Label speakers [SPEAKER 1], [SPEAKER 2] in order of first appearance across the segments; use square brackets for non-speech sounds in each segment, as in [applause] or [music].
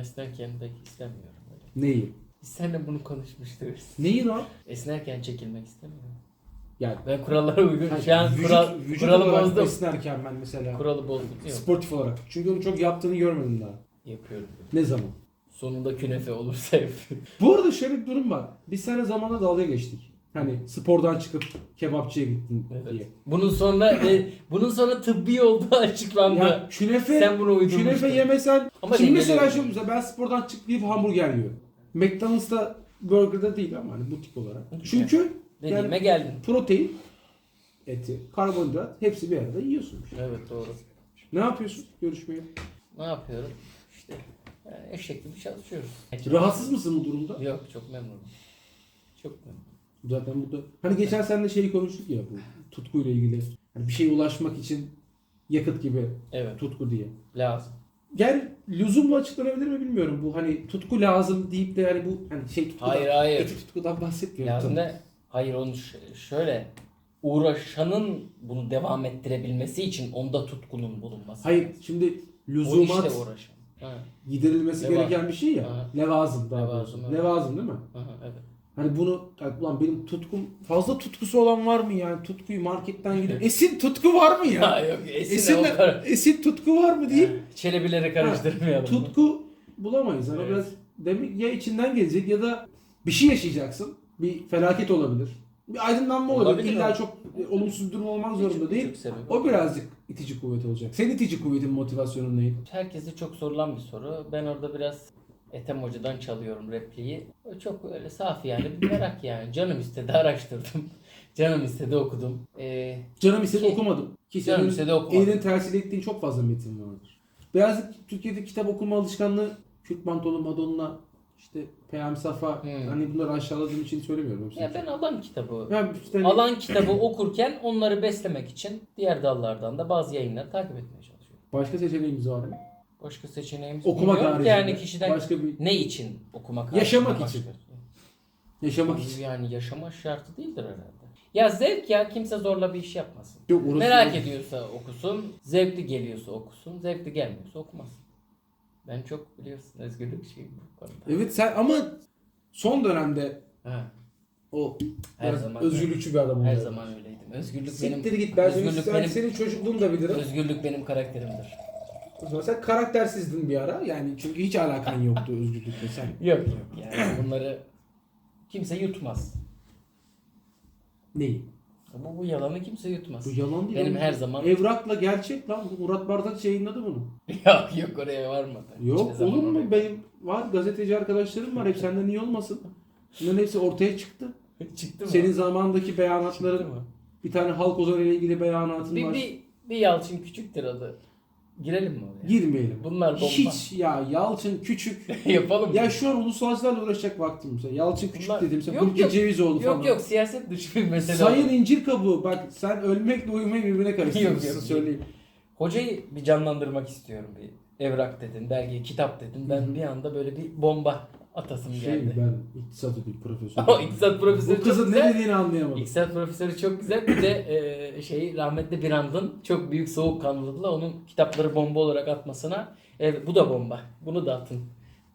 [SPEAKER 1] esnerken pek istemiyorum.
[SPEAKER 2] Neyi?
[SPEAKER 1] Biz seninle bunu konuşmuştuk.
[SPEAKER 2] Neyi lan?
[SPEAKER 1] Esnerken çekilmek istemiyorum.
[SPEAKER 2] Yani
[SPEAKER 1] Ben kurallara uygun. Şu an
[SPEAKER 2] vücut,
[SPEAKER 1] kural,
[SPEAKER 2] vücut
[SPEAKER 1] kuralı
[SPEAKER 2] olarak
[SPEAKER 1] bozdum.
[SPEAKER 2] esnerken ben mesela
[SPEAKER 1] Kuralı bozdum. Yok.
[SPEAKER 2] sportif olarak. Çünkü onu çok yaptığını görmedim daha.
[SPEAKER 1] Yapıyorum.
[SPEAKER 2] Ne zaman?
[SPEAKER 1] Sonunda künefe olursa yapıyorum.
[SPEAKER 2] Bu arada şöyle bir durum var. Biz seninle zamanda dalga geçtik. Hani spordan çıkıp kebapçıya gittin diye.
[SPEAKER 1] Bunun sonra e, bunun sonra tıbbi olduğu [laughs] açıklandı.
[SPEAKER 2] Ya künefe,
[SPEAKER 1] Sen bunu uydurmuştun.
[SPEAKER 2] künefe yemesen...
[SPEAKER 1] Ama
[SPEAKER 2] Şimdi mesela
[SPEAKER 1] dengeliyorum.
[SPEAKER 2] şu mesela ben spordan çıkıp deyip hamburger yiyorum. McDonald's'ta burgerda değil ama hani butik olarak. Çünkü
[SPEAKER 1] Dediğime
[SPEAKER 2] yani
[SPEAKER 1] geldin.
[SPEAKER 2] protein, eti, karbonhidrat hepsi bir arada yiyorsun.
[SPEAKER 1] Evet doğru.
[SPEAKER 2] Ne yapıyorsun görüşmeye?
[SPEAKER 1] Ne yapıyorum? İşte yani eşek gibi çalışıyoruz.
[SPEAKER 2] Rahatsız mısın bu durumda?
[SPEAKER 1] Yok çok memnunum. Çok memnunum.
[SPEAKER 2] Zaten bu da... Hani geçen seninle şeyi konuştuk ya bu tutkuyla ilgili. Hani bir şeye ulaşmak için yakıt gibi
[SPEAKER 1] Evet
[SPEAKER 2] tutku diye.
[SPEAKER 1] lazım.
[SPEAKER 2] Yani lüzumla açıklanabilir mi bilmiyorum. Bu hani tutku lazım deyip de yani bu hani şey tutkudan,
[SPEAKER 1] Hayır hayır.
[SPEAKER 2] eti tutkudan bahsetmiyorum.
[SPEAKER 1] Lazım
[SPEAKER 2] tabii.
[SPEAKER 1] da hayır onu şöyle uğraşanın bunu devam ettirebilmesi için onda tutkunun bulunması.
[SPEAKER 2] Hayır
[SPEAKER 1] lazım.
[SPEAKER 2] şimdi lüzumat
[SPEAKER 1] işte uğraşan. Ha,
[SPEAKER 2] giderilmesi
[SPEAKER 1] Leva-
[SPEAKER 2] gereken bir şey ya.
[SPEAKER 1] Aha.
[SPEAKER 2] Levazım daha
[SPEAKER 1] Levazım,
[SPEAKER 2] doğrusu.
[SPEAKER 1] evet.
[SPEAKER 2] Levazım değil mi?
[SPEAKER 1] aha, evet.
[SPEAKER 2] Hani bunu ya ulan benim tutkum fazla tutkusu olan var mı yani tutkuyu marketten gidip esin tutku var mı ya? [laughs]
[SPEAKER 1] Ha, yok esin,
[SPEAKER 2] Esin, tutku var mı deyip
[SPEAKER 1] Çelebileri karıştırmayalım.
[SPEAKER 2] tutku bulamayız. Hani
[SPEAKER 1] Evet.
[SPEAKER 2] biraz demek ya içinden gelecek ya da bir şey yaşayacaksın. Bir felaket olabilir. Bir aydınlanma olabilir.
[SPEAKER 1] Olabilir
[SPEAKER 2] İlla çok e, olumsuz durum olmak zorunda değil.
[SPEAKER 1] Çok.
[SPEAKER 2] O birazcık itici kuvvet olacak. Senin itici kuvvetin motivasyonun neydi?
[SPEAKER 1] Herkese çok sorulan bir soru. Ben orada biraz Ethem Hoca'dan çalıyorum repliği. O çok öyle saf yani bir merak yani. Canım istedi araştırdım. [laughs] Canım istedi okudum. Ee,
[SPEAKER 2] Canım istedi
[SPEAKER 1] Ki-
[SPEAKER 2] okumadım. Ki
[SPEAKER 1] canım istedi okumadım.
[SPEAKER 2] elinin tersiyle ettiğin çok fazla metin vardır. Birazcık Türkiye'de kitap okuma alışkanlığı Kürt Mantolu Madonna işte Peyami Safa
[SPEAKER 1] Hmm.
[SPEAKER 2] hani bunları aşağıladığım için söylemiyorum.
[SPEAKER 1] ya ben alan kitabı
[SPEAKER 2] işte hani-
[SPEAKER 1] alan kitabı okurken onları beslemek için diğer dallardan da bazı yayınları takip etmeye çalışıyorum.
[SPEAKER 2] başka seçeneğimiz var mı?
[SPEAKER 1] Başka seçeneğimiz
[SPEAKER 2] Okumak
[SPEAKER 1] yok.
[SPEAKER 2] haricinde.
[SPEAKER 1] Yani kişiden
[SPEAKER 2] Başka bir
[SPEAKER 1] ne için okumak
[SPEAKER 2] Yaşamak
[SPEAKER 1] haricinde
[SPEAKER 2] için.
[SPEAKER 1] başka-
[SPEAKER 2] yaşamak için.
[SPEAKER 1] Yani yaşama şartı değildir herhalde. Ya zevk ya kimse zorla bir iş yapmasın.
[SPEAKER 2] Yok, orası
[SPEAKER 1] Merak ediyorsa okusun, zevkli geliyorsa okusun, zevkli gelmiyorsa okumasın. Ben çok biliyorsun özgürlük şeyim bu konuda.
[SPEAKER 2] Evet sen ama son dönemde
[SPEAKER 1] Ha,
[SPEAKER 2] o
[SPEAKER 1] Her
[SPEAKER 2] biraz
[SPEAKER 1] zaman
[SPEAKER 2] özgürlükçü bir adam
[SPEAKER 1] her
[SPEAKER 2] oldun.
[SPEAKER 1] zaman öyleydim. Özgürlük
[SPEAKER 2] Siktir
[SPEAKER 1] benim
[SPEAKER 2] git ben
[SPEAKER 1] özgürlük benim
[SPEAKER 2] senin çocukluğunu da bilirim.
[SPEAKER 1] özgürlük benim karakterimdir.
[SPEAKER 2] Sen karaktersizdin bir ara. Yani çünkü hiç alakan [laughs] yoktu özgürlükle sen.
[SPEAKER 1] Yok yok yani bunları kimse yutmaz.
[SPEAKER 2] Neyi?
[SPEAKER 1] Bu, bu yalanı kimse yutmaz.
[SPEAKER 2] Bu yalan değil.
[SPEAKER 1] Benim
[SPEAKER 2] oğlum.
[SPEAKER 1] her zaman
[SPEAKER 2] Evrakla gerçek lan. Murat Bardak yayınladı bunu. [laughs]
[SPEAKER 1] yok yok oraya varmadı.
[SPEAKER 2] Yok olur mu?
[SPEAKER 1] oraya-
[SPEAKER 2] Benim var gazeteci arkadaşlarım var. Hep [laughs] senden iyi olmasın. Bunların hepsi ortaya çıktı.
[SPEAKER 1] Çıktı mı?
[SPEAKER 2] Senin zamandaki beyanatların
[SPEAKER 1] mı?
[SPEAKER 2] bir tane halk ozanı ile ilgili beyanatın
[SPEAKER 1] Bir,
[SPEAKER 2] var.
[SPEAKER 1] bir, bir Yalçın Küçük'tür adı. Girelim mi oraya?
[SPEAKER 2] Girmeyelim.
[SPEAKER 1] Bunlar bomba.
[SPEAKER 2] Hiç ya Yalçın Küçük. [laughs]
[SPEAKER 1] Yapalım
[SPEAKER 2] ya şu an ulusalcılarla uğraşacak vaktim yok. Yalçın Küçük
[SPEAKER 1] Bunlar-
[SPEAKER 2] dedim. Sen
[SPEAKER 1] Yok, yok.
[SPEAKER 2] Cevizoğlu falan.
[SPEAKER 1] Yok yok siyaset dışı bir mesele.
[SPEAKER 2] Sayın incir kabuğu bak sen ölmekle uyumayı birbirine karıştırmışsın
[SPEAKER 1] Yok, yok.
[SPEAKER 2] söyleyeyim.
[SPEAKER 1] Hocayı bir canlandırmak istiyorum bir. Evrak dedin, belge, kitap dedin. Ben
[SPEAKER 2] Hı hı.
[SPEAKER 1] bir anda böyle bir bomba atasım
[SPEAKER 2] Şey
[SPEAKER 1] geldi.
[SPEAKER 2] ben iktisat bir profesör. [laughs]
[SPEAKER 1] O iktisat profesörü
[SPEAKER 2] Bu kızın ne dediğini anlayamadım.
[SPEAKER 1] İktisat profesörü çok güzel. Bir de e, şey rahmetli Birand'ın çok büyük soğukkanlılıkla onun kitapları bomba olarak atmasına evet bu da bomba. Bunu da atın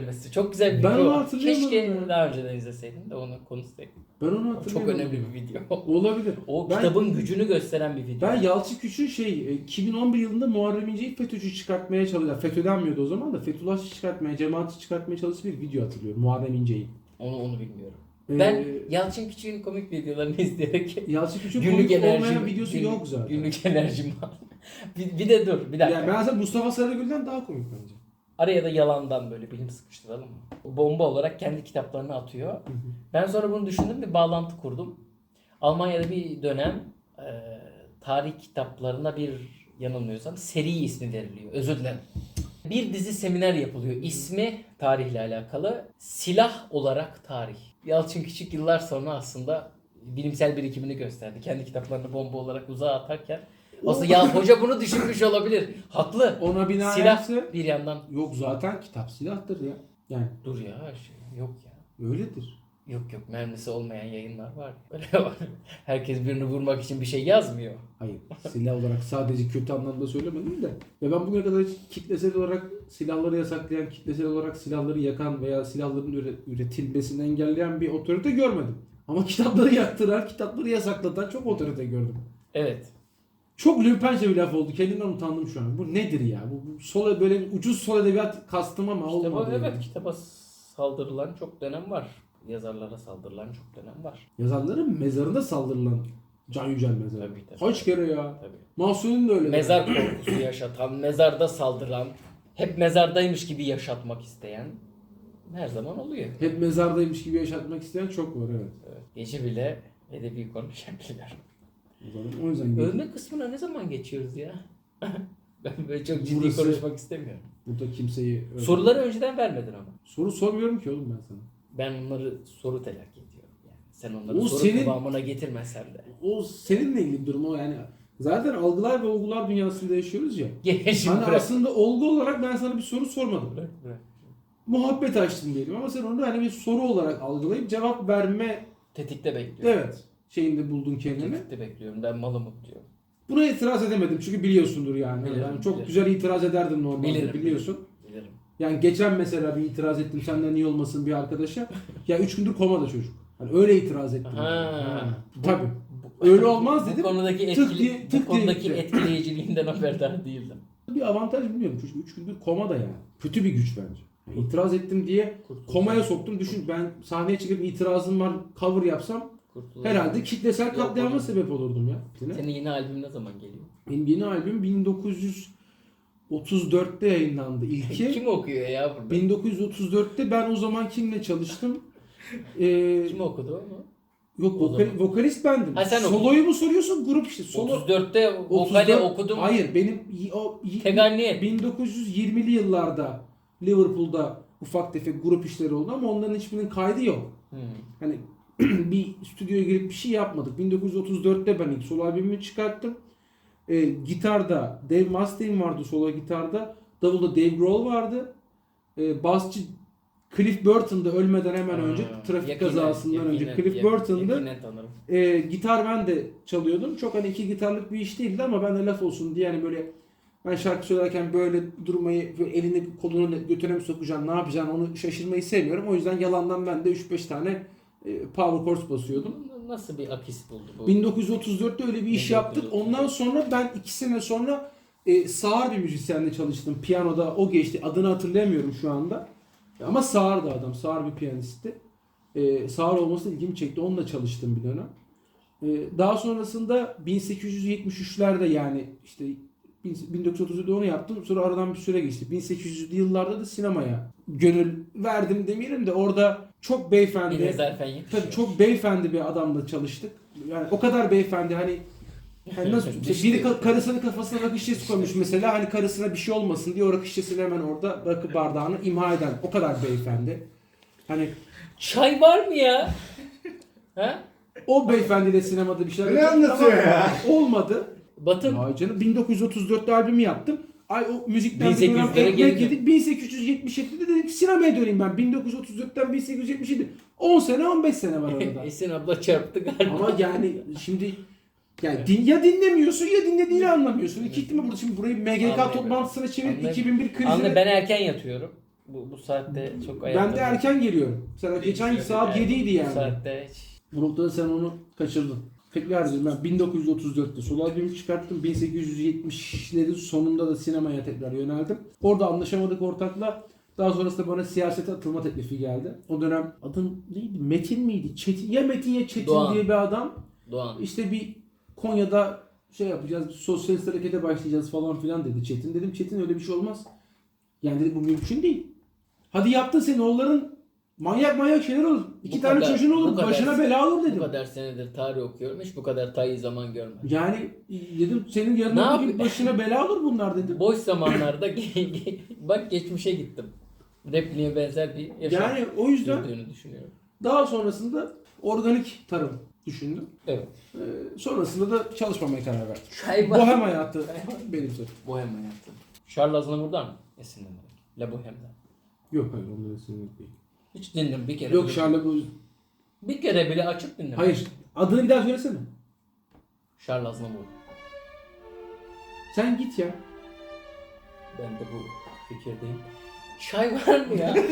[SPEAKER 1] demesi. Çok güzel bir
[SPEAKER 2] Ben
[SPEAKER 1] video.
[SPEAKER 2] onu
[SPEAKER 1] Keşke
[SPEAKER 2] ya.
[SPEAKER 1] daha önceden izleseydin de onu konuşsaydık.
[SPEAKER 2] Ben onu hatırlıyorum.
[SPEAKER 1] çok önemli bir video.
[SPEAKER 2] Olabilir.
[SPEAKER 1] O
[SPEAKER 2] Ben-
[SPEAKER 1] kitabın gücünü gösteren bir video.
[SPEAKER 2] Ben Yalçın Küçük'ün şey e, 2011 yılında Muharrem İnce'yi FETÖ'cü çıkartmaya çalışıyor. FETÖ denmiyordu o zaman da Fethullahçı çıkartmaya, cemaatçi çıkartmaya çalıştığı bir video hatırlıyorum Muharrem İnce'yi.
[SPEAKER 1] Onu onu bilmiyorum.
[SPEAKER 2] Ee,
[SPEAKER 1] Ben Yalçın Küçük'ün komik videolarını [laughs] izleyerek
[SPEAKER 2] Yalçın Küçük'ün
[SPEAKER 1] günlük
[SPEAKER 2] komik
[SPEAKER 1] enerjim
[SPEAKER 2] olmayan videosu
[SPEAKER 1] günlük,
[SPEAKER 2] yok zaten.
[SPEAKER 1] Günlük enerjim var. [laughs] bir, bir de dur bir dakika.
[SPEAKER 2] Yani ben aslında Mustafa Sarıgül'den daha komik bence.
[SPEAKER 1] Araya da yalandan böyle bilim sıkıştıralım mı? Bomba olarak kendi kitaplarını atıyor. Ben sonra bunu düşündüm bir bağlantı kurdum. Almanya'da bir dönem e, tarih kitaplarına bir yanılmıyorsam seri ismi veriliyor. Özür dilerim. Bir dizi seminer yapılıyor. İsmi tarihle alakalı. Silah olarak tarih. Yalçın Küçük yıllar sonra aslında bilimsel birikimini gösterdi. Kendi kitaplarını bomba olarak uzağa atarken. Aslında ya hoca bunu düşünmüş olabilir. Haklı.
[SPEAKER 2] Ona binaen
[SPEAKER 1] Silah bir yandan.
[SPEAKER 2] Yok zaten kitap silahtır ya. Yani
[SPEAKER 1] Dur ya her şey yok ya.
[SPEAKER 2] öyledir.
[SPEAKER 1] Yok yok mermisi olmayan yayınlar var. Öyle [laughs] var. Herkes birini vurmak için bir şey yazmıyor.
[SPEAKER 2] Hayır. Silah olarak sadece kötü anlamda söylemedim de. Ve ben bugüne kadar hiç kitlesel olarak silahları yasaklayan, kitlesel olarak silahları yakan veya silahların üre- üretilmesini engelleyen bir otorite görmedim. Ama kitapları yaktıran, kitapları yasaklatan çok otorite gördüm.
[SPEAKER 1] Evet.
[SPEAKER 2] Çok lümpençe bir laf oldu. Kendimden utandım şu an. Bu nedir ya? Bu, bu sol böyle ucuz sol edebiyat kastım ama
[SPEAKER 1] İşte bu
[SPEAKER 2] olmadı.
[SPEAKER 1] evet
[SPEAKER 2] yani.
[SPEAKER 1] kitaba saldırılan çok dönem var. Yazarlara saldırılan çok dönem var.
[SPEAKER 2] Yazarların mezarında saldırılan Can Yücel mezarı.
[SPEAKER 1] Tabii, tabii.
[SPEAKER 2] Kaç kere ya?
[SPEAKER 1] Tabii.
[SPEAKER 2] Mahsun'un da öyle.
[SPEAKER 1] Mezar korkusu yaşatan, mezarda saldıran, hep mezardaymış gibi yaşatmak isteyen her zaman oluyor.
[SPEAKER 2] Hep mezardaymış gibi yaşatmak isteyen çok var evet.
[SPEAKER 1] Evet. Gece bile edebi konuşabiliyor.
[SPEAKER 2] O zaman o yüzden.
[SPEAKER 1] Övme kısmına ne zaman geçiyoruz ya? [laughs] ben böyle çok ciddi
[SPEAKER 2] Burası-
[SPEAKER 1] konuşmak istemiyorum.
[SPEAKER 2] Burada kimseyi... öyle-
[SPEAKER 1] Soruları önceden vermedin ama.
[SPEAKER 2] Soru sormuyorum ki oğlum ben sana.
[SPEAKER 1] Ben onları soru telakki ediyorum. Yani sen onları
[SPEAKER 2] O
[SPEAKER 1] soru
[SPEAKER 2] senin-
[SPEAKER 1] kıvamına getirmesen de.
[SPEAKER 2] O seninle ilgili bir durum o yani. Zaten algılar ve olgular dünyasında yaşıyoruz ya.
[SPEAKER 1] Şimdi
[SPEAKER 2] Hani
[SPEAKER 1] bırak.
[SPEAKER 2] aslında olgu olarak ben sana bir soru sormadım.
[SPEAKER 1] Bırak, bırak.
[SPEAKER 2] Muhabbet açtım diyelim ama sen onu hani bir soru olarak algılayıp cevap verme
[SPEAKER 1] Tetikte bekliyorum.
[SPEAKER 2] evet şeyinde buldun kendini.
[SPEAKER 1] Tetikte bekliyorum. Ben malımım diyor.
[SPEAKER 2] Buna itiraz edemedim çünkü biliyorsundur yani.
[SPEAKER 1] Bilirim,
[SPEAKER 2] yani çok
[SPEAKER 1] bilirim.
[SPEAKER 2] güzel itiraz ederdim normalde
[SPEAKER 1] Bilirim,
[SPEAKER 2] biliyorsun.
[SPEAKER 1] Bilirim.
[SPEAKER 2] Yani geçen mesela bir itiraz ettim senden iyi olmasın bir arkadaşa. Ya üç gündür komada çocuk. Hani öyle itiraz ettim.
[SPEAKER 1] Ha.
[SPEAKER 2] Ha. Tabii.
[SPEAKER 1] Bu-
[SPEAKER 2] Öyle olmaz
[SPEAKER 1] bu
[SPEAKER 2] dedim.
[SPEAKER 1] konudaki
[SPEAKER 2] tık
[SPEAKER 1] etkili,
[SPEAKER 2] diye- tık
[SPEAKER 1] bu konudaki
[SPEAKER 2] diye
[SPEAKER 1] etkileyiciliğinden haberdar [laughs] değildim.
[SPEAKER 2] Bir avantaj bilmiyorum. Çocuk 3 gündür komada yani. Kötü bir güç bence. Yani itiraz ettim diye komaya soktum. Düşün ben sahneye çıkıp itirazım var cover yapsam
[SPEAKER 1] Kurtuldum.
[SPEAKER 2] herhalde kitlesel
[SPEAKER 1] Yok,
[SPEAKER 2] katliama
[SPEAKER 1] oğlum.
[SPEAKER 2] sebep olurdum ya.
[SPEAKER 1] Senin yeni albüm ne zaman geliyor?
[SPEAKER 2] Benim yeni albüm 1934'te yayınlandı ilki. [laughs]
[SPEAKER 1] Kim okuyor ya burada?
[SPEAKER 2] 1934'te ben o zaman kimle çalıştım? [laughs] Ee,
[SPEAKER 1] Kim okudu onu?
[SPEAKER 2] yok
[SPEAKER 1] O
[SPEAKER 2] vokal,
[SPEAKER 1] zaman?
[SPEAKER 2] vokalist bendim.
[SPEAKER 1] Ha, sen okudun.
[SPEAKER 2] Soloyu mu soruyorsun grup işte. Solo
[SPEAKER 1] 34'te vokali
[SPEAKER 2] 34
[SPEAKER 1] okudum.
[SPEAKER 2] Hayır benim y- o y-
[SPEAKER 1] Teganni.
[SPEAKER 2] 1920'li yıllarda Liverpool'da ufak tefek grup işleri oldu ama onların hiçbirinin kaydı yok.
[SPEAKER 1] Hmm.
[SPEAKER 2] Hani [clears throat] bir stüdyoya girip bir şey yapmadık. 1934'te ben ilk solo albümümü çıkarttım. Ee, gitarda Dave Mustaine vardı solo gitarda. Davulda Dave Grohl vardı. Ee, basçı Cliff Burton'da ölmeden hemen önce
[SPEAKER 1] Ha,
[SPEAKER 2] trafik
[SPEAKER 1] yakinen-
[SPEAKER 2] kazasından önce
[SPEAKER 1] yakinen-
[SPEAKER 2] Cliff
[SPEAKER 1] yak-
[SPEAKER 2] Burton'da
[SPEAKER 1] yakinen tanırım.
[SPEAKER 2] e, gitar ben de çalıyordum. Çok hani iki gitarlık bir iş değildi ama ben de laf olsun diye yani böyle ben şarkı söylerken böyle durmayı böyle elini kolunu götüne mi sokacaksın ne yapacaksın onu şaşırmayı sevmiyorum. O yüzden yalandan ben de 3-5 tane e, power chords basıyordum.
[SPEAKER 1] Nasıl bir akis buldu bu?
[SPEAKER 2] 1934'te öyle bir iş
[SPEAKER 1] 1934.
[SPEAKER 2] yaptık. Ondan sonra ben iki sene sonra e, sağır bir müzisyenle çalıştım. Piyanoda o geçti. Adını hatırlayamıyorum şu anda. Ama sağırdı adam. Sağır bir piyanisti. E, sağır olması ilgimi çekti. Onunla çalıştım bir dönem. E, daha sonrasında 1873'lerde yani işte 1930'da onu yaptım. Sonra aradan bir süre geçti. 1800'lü yıllarda da sinemaya gönül verdim demeyelim de orada çok beyefendi. Tabii çok beyefendi bir adamla çalıştık. Yani o kadar beyefendi hani hani nasıl [laughs] işte biri ka- karısının kafasına rakı şişesi koymuş mesela hani karısına bir şey olmasın diye o rakı şişesini hemen orada rakı bardağını imha eden o kadar beyefendi. Hani
[SPEAKER 1] Çay var mı ya? [laughs] ha?
[SPEAKER 2] o beyefendiyle sinemada bir şeyler
[SPEAKER 3] Ne anlatıyor ya?
[SPEAKER 2] Olmadı.
[SPEAKER 1] Batın
[SPEAKER 2] Ay canım 1934'te albümü yaptım. Ay o müzikten bir dönem
[SPEAKER 1] 1800'lere
[SPEAKER 2] ekmek
[SPEAKER 1] geri
[SPEAKER 2] yedik. 1877'de dedik sinemaya döneyim ben. 1934'ten 1877. 10 sene 15 sene var arada. [laughs]
[SPEAKER 1] Esin abla çarptı galiba.
[SPEAKER 2] Ama yani şimdi yani din, ya dinlemiyorsun ya dinlediğini anlamıyorsun. İki ihtimal burada şimdi burayı MGK toplantısına çevirip
[SPEAKER 1] Anlayabiliyorum.
[SPEAKER 2] 2001 krizine
[SPEAKER 1] Anne ben erken yatıyorum. Bu, bu saatte çok ayakta.
[SPEAKER 2] ben de erken geliyorum. Mesela geçen saat 7 idi
[SPEAKER 1] Bu
[SPEAKER 2] yani.
[SPEAKER 1] saatte hiç.
[SPEAKER 2] Bu noktada sen onu kaçırdın. Tekrar ediyorum ben 1934'te solo albümü çıkarttım. 1870'lerin sonunda da sinemaya tekrar yöneldim. Orada anlaşamadık ortakla. Daha sonrasında bana siyasete atılma teklifi geldi. O dönem adım neydi? Metin miydi? Çetin, ya Metin ya Çetin
[SPEAKER 1] Doğan.
[SPEAKER 2] diye bir adam.
[SPEAKER 1] Doğan.
[SPEAKER 2] İşte bir Konya'da şey yapacağız, sosyalist harekete başlayacağız falan filan dedi Çetin. Dedim Çetin öyle bir şey olmaz. Yani dedi bu mümkün değil. Hadi yaptın sen oğulların manyak manyak şeyler olur. İki
[SPEAKER 1] Bu
[SPEAKER 2] tane
[SPEAKER 1] kadar-
[SPEAKER 2] çocuğun
[SPEAKER 1] bu
[SPEAKER 2] olur.
[SPEAKER 1] kadar-
[SPEAKER 2] Başına bela olur
[SPEAKER 1] Bu
[SPEAKER 2] dedim.
[SPEAKER 1] kadar senedir tarih okuyorum. Hiç bu kadar tayyi zaman görmedim.
[SPEAKER 2] Yani dedim senin
[SPEAKER 1] Ne
[SPEAKER 2] yarın öbür gün
[SPEAKER 1] yap-
[SPEAKER 2] başına bela olur bunlar dedim.
[SPEAKER 1] Boş zamanlarda [laughs] bak geçmişe gittim. Repliğe benzer bir yaşam
[SPEAKER 2] Yani o yüzden
[SPEAKER 1] sürdüğünü düşünüyorum.
[SPEAKER 2] daha sonrasında organik tarım düşündüm.
[SPEAKER 1] Evet.
[SPEAKER 2] Ee, sonrasında da çalışmamaya karar verdim.
[SPEAKER 1] Çay var.
[SPEAKER 2] Bohem hayatı benimsedim.
[SPEAKER 1] Bohem hayatı. Charles Aznavour'dan esinlenerek. La Bohem'den.
[SPEAKER 2] Yok hayır onların sinirlik değil.
[SPEAKER 1] Hiç dinledim bir kere.
[SPEAKER 2] Yok
[SPEAKER 1] bile-
[SPEAKER 2] Charles bu
[SPEAKER 1] Bir kere bile açıp dinlemedim.
[SPEAKER 2] Hayır. Adını bir daha söylesene.
[SPEAKER 1] Charles Aznavour.
[SPEAKER 2] Sen git ya.
[SPEAKER 1] Ben de bu fikirdeyim. Çay var mı ya? [laughs]